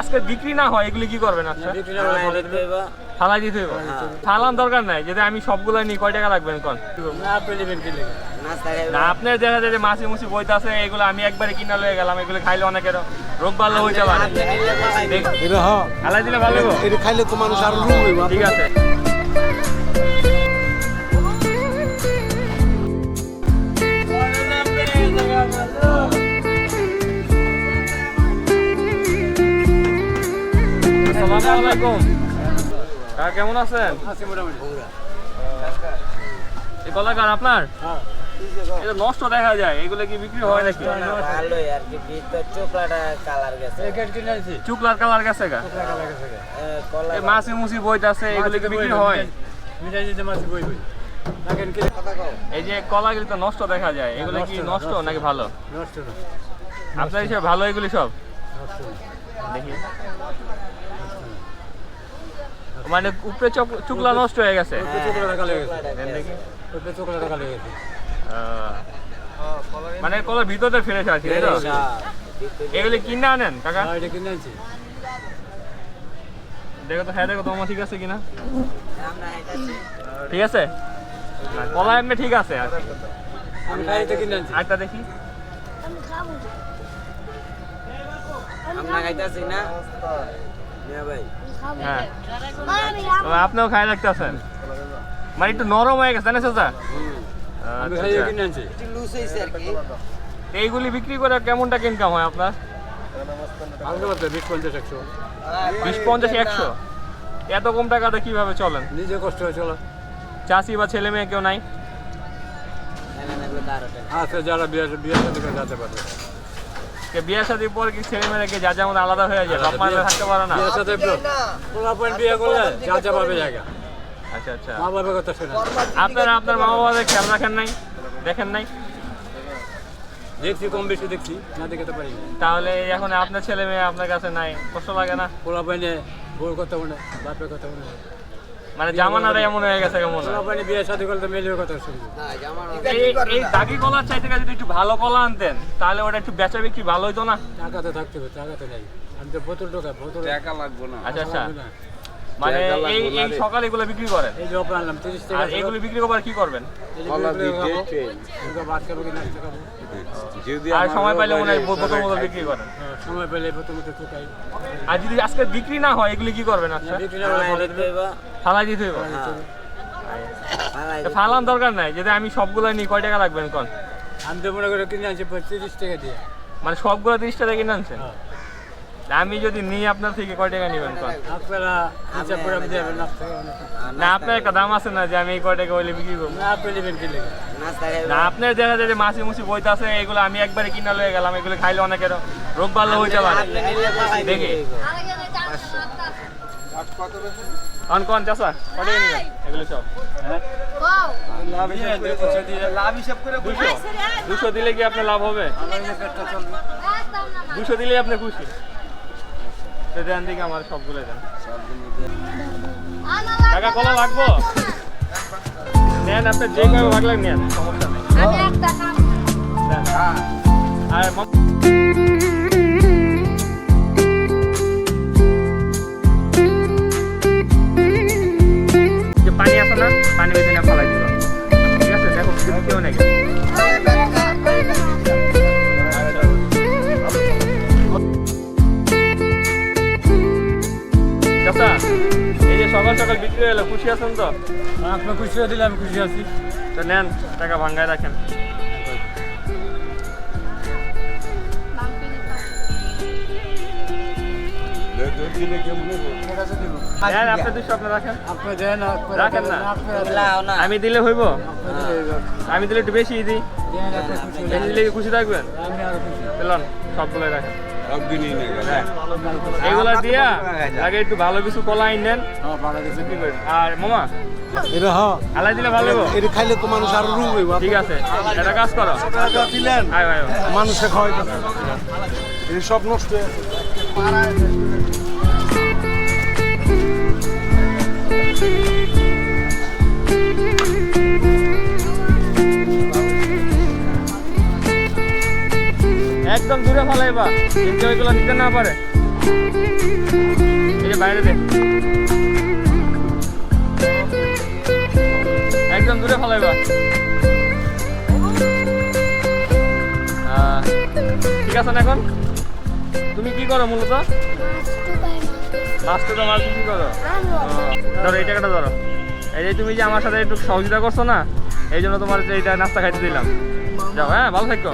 আজকে বিক্রি না হয় এগুলি কি করবেন? আচ্ছা। ফালাই দিতে হবে ফালান দরকার নাই যদি আমি সবগুলো নিই কয় টাকা লাগবেন কোন না আপনার দেখা যায় যে মাছি মুছি বইতে আছে এগুলো আমি একবারে কিনা লয়ে গেলাম এগুলো খাইলে অনেকের রোগ ভালো। হইতে পারে হ্যাঁ ফালাই দিলে ভালো খাইলে তো মানুষ আর রোগ হইব ঠিক আছে। আসসালামু আলাইকুম। কাকা কেমন আছেন? আছে মোটামুটি। এই কলাকার আপনার? হ্যাঁ এটা নষ্ট দেখা যায় এগুলো কি বিক্রি হয় নাকি? ভালোই আর কি ভিতর চোখলাটা কালার গেছে। প্যাকেট কিনে আনছি চুকলার কালার গেছে গা? টাকা লাগেছে এ, কলা এই মাছি মুছি বইতাছে এগুলো কি বিক্রি হয়? মিঠাই দিতে মাছ বই বই। এই যে কলাগুলি তো নষ্ট দেখা যায় এগুলো কি নষ্ট। নাকি ভালো? নষ্ট আপনার হিসেবে ভালো এগুলি সব? দেখি। মানে উপরে চক- চুকলা নষ্ট হয়ে গেছে। মানে কলার ভিতরে ফিরে আছে তাই তো? এগুলি কিনে আনেন কাকা? হ্যাঁ এটা কিনে আনছি। দেখো তো হ্যাঁ দেখো তোমার ঠিক আছে কিনা? ঠিক আছে? কলা এমনি ঠিক আছে আর কি। আমি কিনে আনছি। দেখি। আমরা খাইতাছি না? ভাই। হ্যাঁ। আপনিও খাই রাখতেছেন মানে একটু নরম হয়ে গেছে না চাচা? আচ্ছা, আচ্ছা। কিনে আনছি। একটু লুজ হয়েছে আর কি। এইগুলি বিক্রি করে কেমন টাকা ইনকাম হয় আপনার? বিশ পঞ্চাশ একশো। বিশ পঞ্চাশ একশো? এত কম টাকাতে কীভাবে চলেন? নিজে কষ্ট হয়ে চলো। চাষি বা ছেলে মেয়ে কেউ নাই? আছে যারা বিয়ে বিয়ে যেতে পারবে। কে বিয়ে শাদির পর কি ছেলে মেয়েরা কি যা যেমন আলাদা হয়ে যায়? বাপ মায়েরা থাকতে পারে না। বিয়ের সাথে পোলা পয়েন্ট বিয়ে করলে যা যা পাবে জায়গা। আচ্ছা আচ্ছা। মা বাবার কথা শোনা আপনারা আপনার মা বাবাদের খেয়াল রাখেন নাই? দেখেন নাই? দেখছি কম বেশি দেখছি না দেখে তো পারি। তাহলে এখন আপনার ছেলে মেয়ে আপনার কাছে নাই? কষ্ট লাগে না? পোলা পয়েন্টে বউর কথা মনে বাপের কথা মনে। মানে জামানাটা এমন হয়ে গেছে কেমন? আপনি বিয়ে সাথে করলে মেলের কথা শুনবি। এই এই দাগি কলার চাইতে গেলে যদি একটু ভালো কলা আনতেন তাহলে ওটা একটু বেচা বিক্রি ভালো হতো না? টাকা তো থাকতে হবে টাকা তো নেই। আমি তো বোতল টোকা বোতল টাকা লাগবে না। আচ্ছা আচ্ছা। মানে এই এই সকালে এগুলো বিক্রি করেন? এই যে অপর আনলাম তিরিশ টাকা আর এগুলি বিক্রি করবার কি করবেন? কলা দিয়ে কি যদি আর সময় পাইলে মনে হয় বাইরে বোতল বোতল বিক্রি করেন। হ্যাঁ, সময় বোতল আর যদি আজকে বিক্রি না হয় এগুলি কি করবেন আচ্ছা? বিক্রি না ফালাই দিতে হবে ফালান দরকার নাই যদি আমি সবগুলো নিই কয় টাকা লাগবেন কোন আমি তো মনে করে কিনে আনছি তিরিশ টাকা দিয়ে। মানে সবগুলো তিরিশ টাকা কিনে আনছেন? হ্যাঁ। আমি যদি নিই আপনার থেকে কয় টাকা নেবেন কোন? আপনারা হিসাব করে দেবেন না। আপনার একটা দাম আছে না যে আমি এই কয় টাকা হইলে বিক্রি করব? না আপনি নেবেন কি লেগে? না আপনার দেখা যায় যে মাছি মুছি বইতে আছে এগুলো আমি একবারে কিনা লয়ে গেলাম এগুলো খাইলে অনেকের রোগ বাল্য হইতে পারে। দেখি। কন কন চাষা কয় টাকা নেবেন? এগুলো সব। দুশো দুশো? দিলে কি আপনার লাভ হবে? দুশো দিলেই আপনি খুশি? দেন দিকে আমার সবগুলো দেন। টাকা কলা লাগবো? নেন আপনি যে কয় ভাগ লাগ নেন সমস্যা নেই। আর সকাল বিক্রি হলো খুশি আছেন তো? আপনার খুশি হয়ে দিলে আমি খুশি আছি। তো নেন টাকা ভাঙ্গায় রাখেন। দিলে কেমন হবে? নেন আপনি রাখেন। রাখেন না। আমি দিলে হইব? আমি দিলে একটু বেশি দিই। খুশি। থাকবেন? আমি চলুন সবগুলো রাখেন। হ্যাঁ। এগুলা দিয়া আগে একটু ভালো কিছু কলা আইন নেন হ্যাঁ। আর মামা এটা হ্যাঁ। আলাই দিলে ভালো হইব? এটা খাইলে তো মানুষ আর রোগ হইব। ঠিক আছে এটা কাজ করো। টাকা দিলেন। মানুষে খাওয়াইতে সব নষ্ট হয়ে একদম দূরে ফলাইবা কিন্তু ওইগুলো নিতে না পারে। বাইরে দে। একদম দূরে ফলাইবা ঠিক আছে না এখন? তুমি কি করো মূলত? লাস্টে তো মাছ কি করো? ধরো এই টাকাটা ধরো। এই যে তুমি যে আমার সাথে একটু সহযোগিতা করছ না, এই জন্য তোমার এইটা নাস্তা খাইতে দিলাম। যাও হ্যাঁ ভালো থাকো।